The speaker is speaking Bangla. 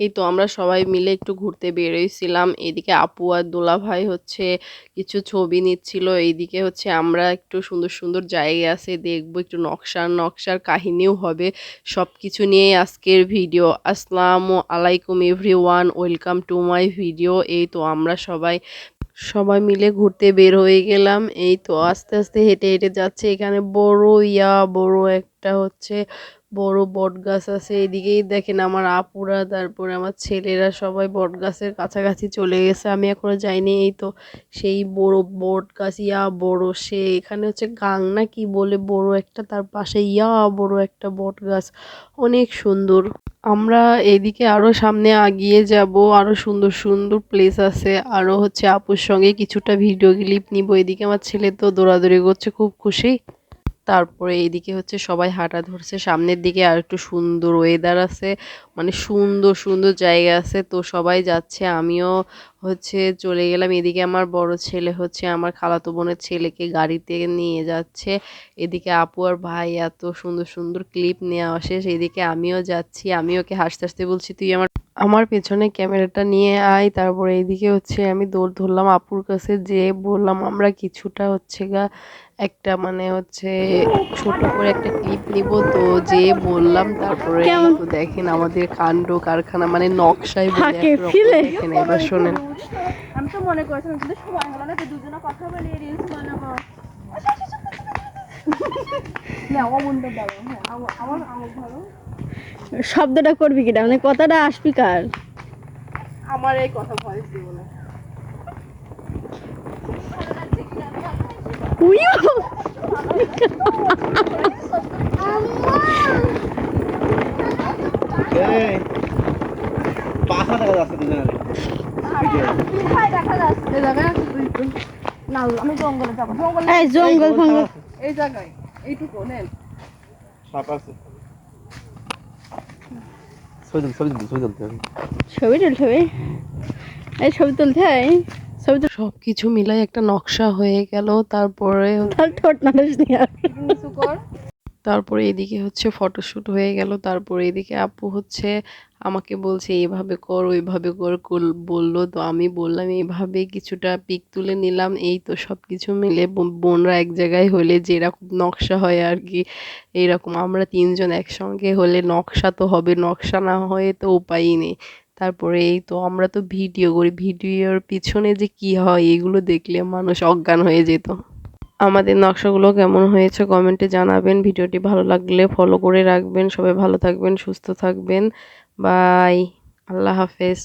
এই তো আমরা সবাই মিলে একটু ঘুরতে বেরোইছিলাম। এদিকে আপু আর দোলা ভাই হচ্ছে কিছু ছবি নিচ্ছিল। এইদিকে হচ্ছে আমরা একটু সুন্দর সুন্দর জায়গা আছে, দেখব একটু নকশার নকশার কাহিনীও হবে। সব কিছু নিয়ে আজকের ভিডিও। আসসালামু আলাইকুম everyone welcome to my video. এই তো আমরা সবাই সবাই মিলে ঘুরতে বের হয়ে গেলাম। এই তো আস্তে আস্তে হেঁটে হেঁটে যাচ্ছে এখানে বড় ইয়া, বড় একটা হচ্ছে বড় বট গাছ আছে, এদিকেই দেখেন আমার আপুরা, তারপরে আমার ছেলেরা সবাই বট গাছের কাছাকাছি চলে গেছে, আমি এখনও যাইনি, এই তো সেই বড় বট গাছ ইয়া বড় সে, এখানে হচ্ছে গাং না কি বলে, বড় একটা, তার পাশে ইয়া বড় একটা বট গাছ অনেক সুন্দর। আমরা এদিকে আরও সামনে আগিয়ে যাব, আরও সুন্দর সুন্দর প্লেস আছে আরও হচ্ছে আপুর সঙ্গে কিছুটা ভিডিও ক্লিপ নিব, এদিকে আমার ছেলে তো দৌড়াদৌড়ি করছে, খুব খুশি। তারপরে এইদিকে হচ্ছে সবাই হাঁটা ধরছে, সামনের দিকে আর একটু সুন্দর ওয়েদার আছে মানে সুন্দর সুন্দর জায়গা আছে, তো সবাই যাচ্ছে, আমিও হচ্ছে চলে গেলাম, এদিকে আমার বড় ছেলে হচ্ছে আমার খালাতো বোনের ছেলেকে গাড়িতে নিয়ে যাচ্ছে, এদিকে আপু আর ভাই এত সুন্দর সুন্দর ক্লিপ নেওয়া শেষ, এদিকে আমিও যাচ্ছি, আমি ওকে হাসতে হাসতে বলছি, তুই আমার আমার পেছনে ক্যামেরাটা নিয়ে আয় তারপরে এইদিকে হচ্ছে আমি দৌড় ধরলাম আপুর কাছে যে বললাম আমরা কিছুটা হচ্ছে গা একটা মানে হচ্ছে ছোট করে একটা ক্লিপ নিব। তো যে বললাম তারপরে তো দেখেন আমাদের কাণ্ড কারখানা মানে নকশায় দেখেন এবার শোনেন। আমি তো মনে করছিলাম সময় হলো না তো দুজনে কথা বলে রিলস বানাবো না অমনটা ভালো হ্যাঁ আমার আমার আমার ভালো শব্দটা করবি কিনা মানে কথাটা আসবি কার? আমার এই কথা ভয়েস দিব না। পাখা দেখা যাচ্ছে দুজনের। দেখা না আমি জঙ্গলে যাব। জঙ্গলে এই জঙ্গল ফঙ্গল এই জায়গায়। এইটুকু নেন। সাপ আছে। ছবি তুলতে ছবি তুলতে ছবি তুলতে ছবি এই ছবি তুলতে হয়? ছবি তো সব কিছু মিলাই একটা নকশা হয়ে গেল তারপরে ঠোঁট নাড়াস কর। তারপরে এদিকে হচ্ছে ফটোশ্যুট হয়ে গেল, তারপরে এদিকে আপু হচ্ছে আমাকে বলছে, এইভাবে কর, ওইভাবে কর বলল। তো আমি বললাম, এইভাবে কিছুটা পিক তুলে নিলাম, এই তো সব কিছু মিলে বোন- বোনরা এক জায়গায় হলে যেরকম নকশা হয় আর কি এইরকম আমরা তিনজন একসঙ্গে হলে নকশা তো হবে, নকশা না হয়ে তো উপায়ই নেই। তারপরে এই তো আমরা তো ভিডিও করি, ভিডিওর পিছনে যে কি হয়, এগুলো দেখলে মানুষ অজ্ঞান হয়ে যেত। আমাদের নকশাগুলো কেমন হয়েছে কমেন্টে জানাবেন। ভিডিওটি ভালো লাগলে ফলো করে রাখবেন। সবাই ভালো থাকবেন, সুস্থ থাকবেন। বাই আল্লাহ হাফেজ।